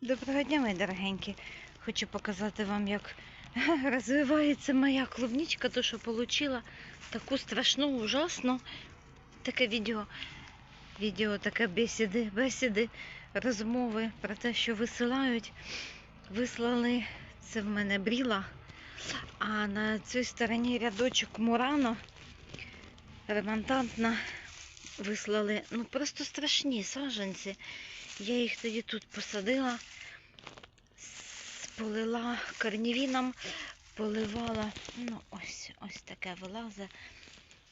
Доброго дня, мої дорогенькі. Хочу показати вам, як розвивається моя клубничка, то що отримала таку страшну, ужасну таке відео. Відео таке бесіди, бесіди, розмови про те, що висилають. Вислали це в мене бріла, а на цій стороні рядочок Мурано ремонтантна вислали. Ну просто страшні саджанці. Я їх тоді тут посадила, полила корнівіном, поливала. Ну, ось, ось таке вилазе.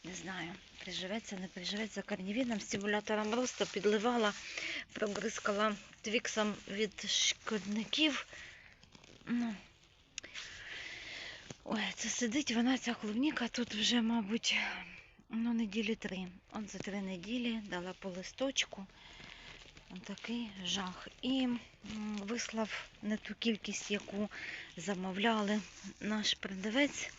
Не знаю, приживеться, не приживеться корнівіном, стимулятором росту підливала, пробризкала твіксом від шкодників. Ну, ой, це сидить вона, ця клубніка, тут вже, мабуть, ну, неділі три. От за три неділі дала по листочку. Такий жах. І вислав не ту кількість, яку замовляли наш продавець.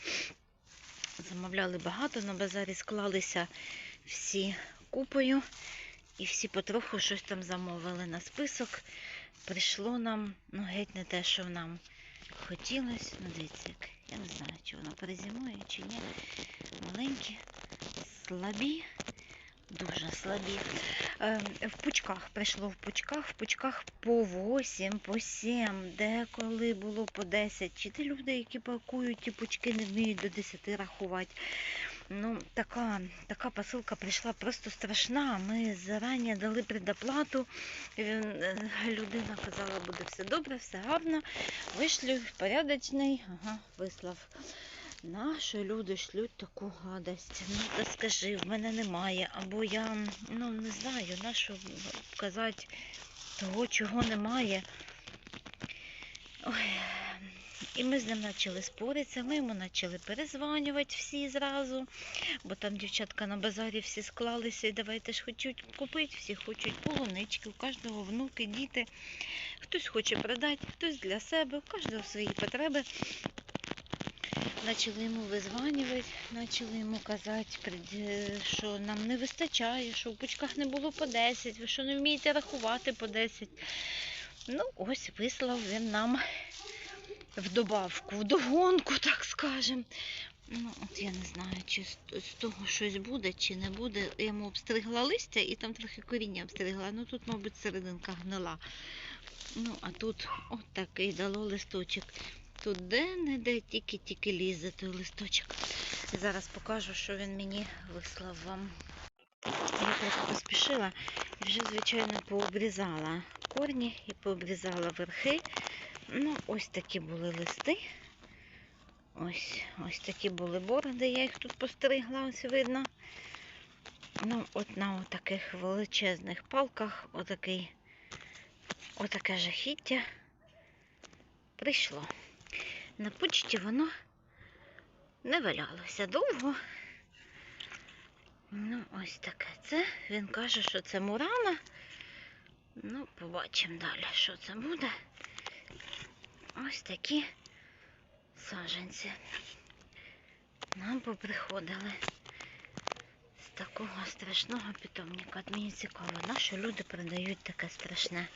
Замовляли багато, на базарі склалися всі купою, і всі потроху щось там замовили на список. Прийшло нам, ну геть не те, що нам хотілося. Ну, дивіться, як. Я не знаю, чи воно перезимує, чи ні. Маленькі, слабі, дуже слабі. Е, в пучках прийшло в пучках, в пучках по 8, по 7, деколи було по 10. Чи ті люди, які пакують ті пучки, не вміють до 10 рахувати. Ну, така, така посилка прийшла просто страшна. Ми зарані дали предоплату. Е, людина казала, буде все добре, все гарно. Вишлю порядочний, ага, вислав. Нащо люди шлють таку гадость? Ну, та скажи, в мене немає. Або я ну не знаю, нащо казати того, чого немає. Ой. І ми з ним почали споритися, ми йому почали перезванювати всі зразу, бо там дівчатка на базарі всі склалися і давайте ж хочуть купити, всі хочуть полунички, у кожного внуки, діти. Хтось хоче продати, хтось для себе, у кожного свої потреби. Почали йому визванювати, почали йому казати, що нам не вистачає, що в пучках не було по 10, ви що не вмієте рахувати по 10. Ну, ось вислав він нам в добавку, в догонку, так скажем. Ну, от я не знаю, чи з того щось буде, чи не буде. Я йому обстригла листя і там трохи коріння обстригла. Ну тут, мабуть, серединка гнила. Ну, а тут от такий дало листочок. Тут де-не-де тільки-тільки лізе той листочок. Зараз покажу, що він мені вислав вам. Я трохи поспішила і вже, звичайно, пообрізала корні і пообрізала верхи. Ну, ось такі були листи. Ось, ось такі були бороди, я їх тут постригла, ось видно. Ну, от на таких величезних палках отакий, отаке жахіття прийшло. На почті воно не валялося довго. Ну, ось таке це. Він каже, що це мурана. Ну, побачимо далі, що це буде. Ось такі саджанці. Нам поприходили з такого страшного питомника. От мені цікаво, на що люди продають таке страшне.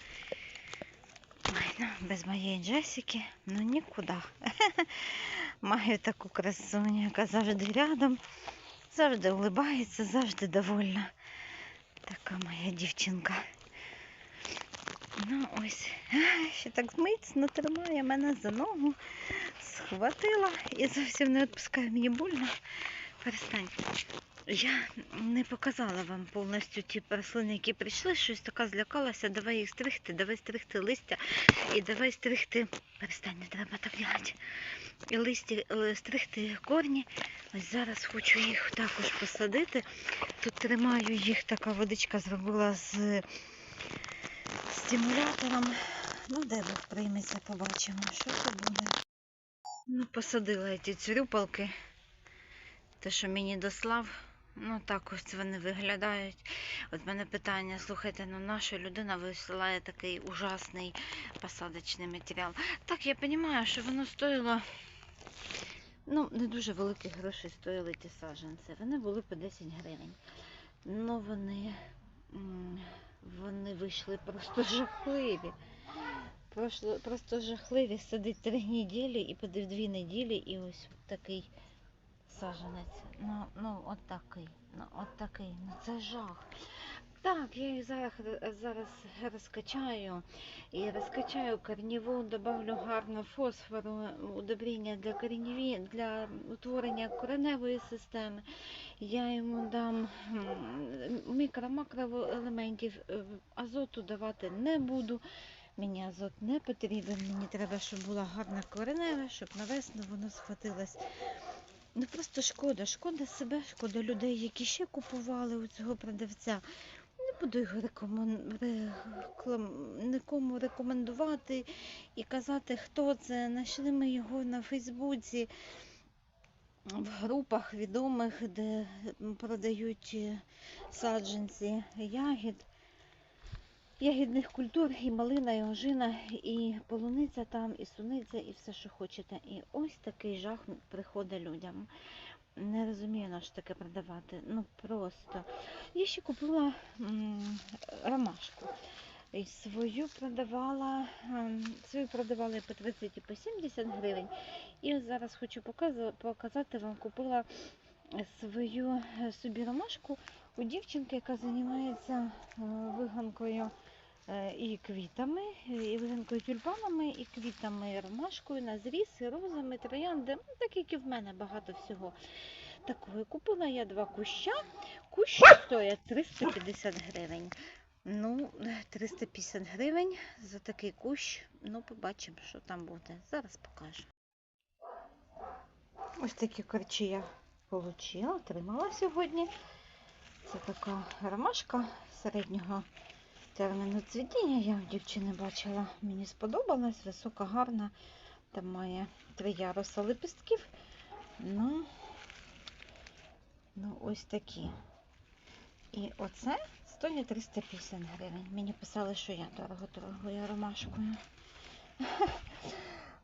Ой, ну, без моєї Джесіки, ну нікуди. Маю таку красуню, яка завжди рядом, завжди улибається, завжди довольна. Така моя дівчинка. Ну ось, ще так міцно тримає мене за ногу, схватила і зовсім не відпускає мені больно. Перестань. Я не показала вам повністю ті рослини, які прийшли, щось така злякалася, давай їх стригти, давай стригти листя і давай стригти. Перестань, не треба так делати. І листі е, стригти корні. Ось зараз хочу їх також посадити. Тут тримаю їх, така водичка зробила з стимулятором. Ну, де Бог прийметься, побачимо, що це буде. Ну, посадила я ті цюрюпалки. Те, що мені дослав. Ну, так ось вони виглядають. От мене питання, слухайте, ну наша людина висилає такий ужасний посадочний матеріал. Так, я розумію, що воно стоїло. Ну, не дуже великих грошей стоїли ті саджанці. Вони були по 10 гривень. Ну, вони, вони вийшли просто жахливі. Просто жахливі сидить три неділі і подив дві неділі, і ось такий саженець. Ну, ну от такий. Ну, от такий. Ну це жах. Так, я їх зараз, зараз розкачаю. І розкачаю корніву, добавлю гарно фосфору, удобріння для кореневі, для утворення кореневої системи. Я йому дам мікро-макроелементів, е, азоту давати не буду. Мені азот не потрібен, мені треба, щоб була гарна коренева, щоб на весну воно схватилось. Ну просто шкода, шкода себе, шкода людей, які ще купували у цього продавця. Не буду його рекомен... реклам- нікому рекомендувати і казати, хто це. Знайшли ми його на Фейсбуці в групах відомих, де продають е, саджанці ягід. Ягідних культур, і малина, і ожина, і полуниця там, і суниця, і все, що хочете. І ось такий жах приходить людям. Не розумію, на що таке продавати. Ну просто. Я ще купила ромашку. І свою продавала, ем, свою продавала по 30 і по 70 гривень. І зараз хочу показати вам, купила свою е, собі ромашку у дівчинки, яка займається е, виганкою і квітами, і виганкою тюльпанами, і квітами, і ромашкою на зріз, і розами, троянди, ну, так як і в мене багато всього. Такої купила я два куща. Кущ стоять 350 гривень. Ну, 350 гривень за такий кущ. Ну, побачимо, що там буде. Зараз покажу. Ось такі корчі я отримала, отримала сьогодні. Це така ромашка середнього терміну цвітіння. Я в дівчини бачила, мені сподобалась, висока, гарна. Там має три яруса лепістків. Ну, ну ось такі. І оце стоїть 350 гривень. Мені писали, що я дорого торгую ромашкою.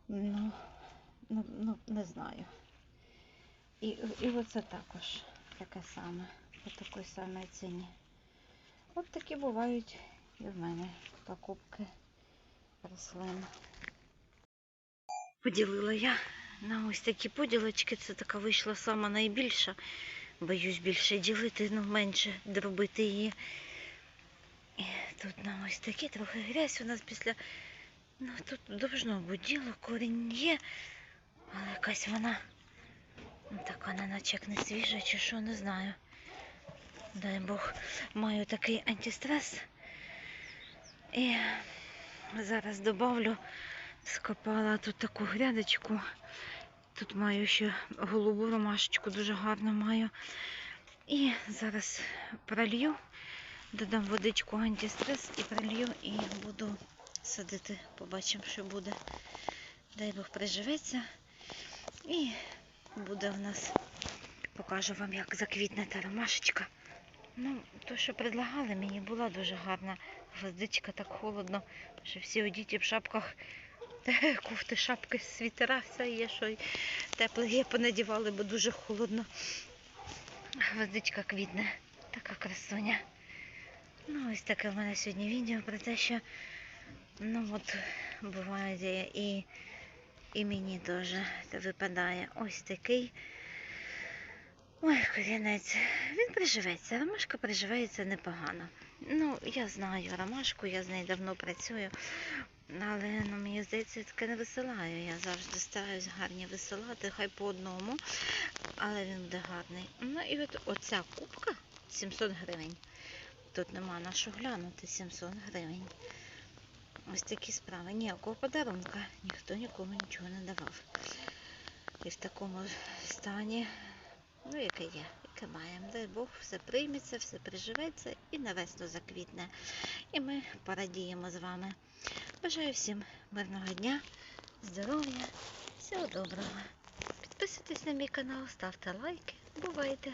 Ну, ну, ну, не знаю. І, і оце також таке саме, по такій самій ціні. От такі бувають і в мене покупки рослин. Поділила я на ось такі поділочки. Це така вийшла сама найбільша. Боюсь більше ділити, ну менше дробити її. І тут на ось такі трохи грязь у нас після. Ну тут должно бути діло, корінь є, але якась вона. Ну, Так вона наче як не свіжа чи що, не знаю. Дай Бог, маю такий антистрес. І зараз добавлю, скопала тут таку грядочку. Тут маю ще голубу ромашечку, дуже гарно маю. І зараз пролью, додам водичку антистрес і пролью і буду садити. Побачимо, що буде. Дай Бог приживеться. І буде в нас, покажу вам, як заквітне та ромашечка. Ну, то, що предлагали, мені була дуже гарна гвоздичка, так холодно, що всі одіті в шапках, кофти, шапки, світера, все є, що тепле є, понадівали, бо дуже холодно. Гвоздичка квітне, така красуня. Ну, ось таке в мене сьогодні відео про те, що ну от буває і, і мені теж випадає ось такий. Ой, корінець, він приживеться, ромашка приживається непогано. Ну, я знаю ромашку, я з нею давно працюю, але ну, мені здається, я таке не висилаю. Я завжди стараюсь гарні висилати, хай по одному, але він буде гарний. Ну і от оця кубка 700 гривень. Тут нема на що глянути, 700 гривень. Ось такі справи. Ніякого подарунка, ніхто нікому нічого не давав. І в такому стані Ну, яке є, яке маємо. Дай Бог, все прийметься, все приживеться і на весну заквітне. І ми порадіємо з вами. Бажаю всім мирного дня, здоров'я, всього доброго. Підписуйтесь на мій канал, ставте лайки. Бувайте!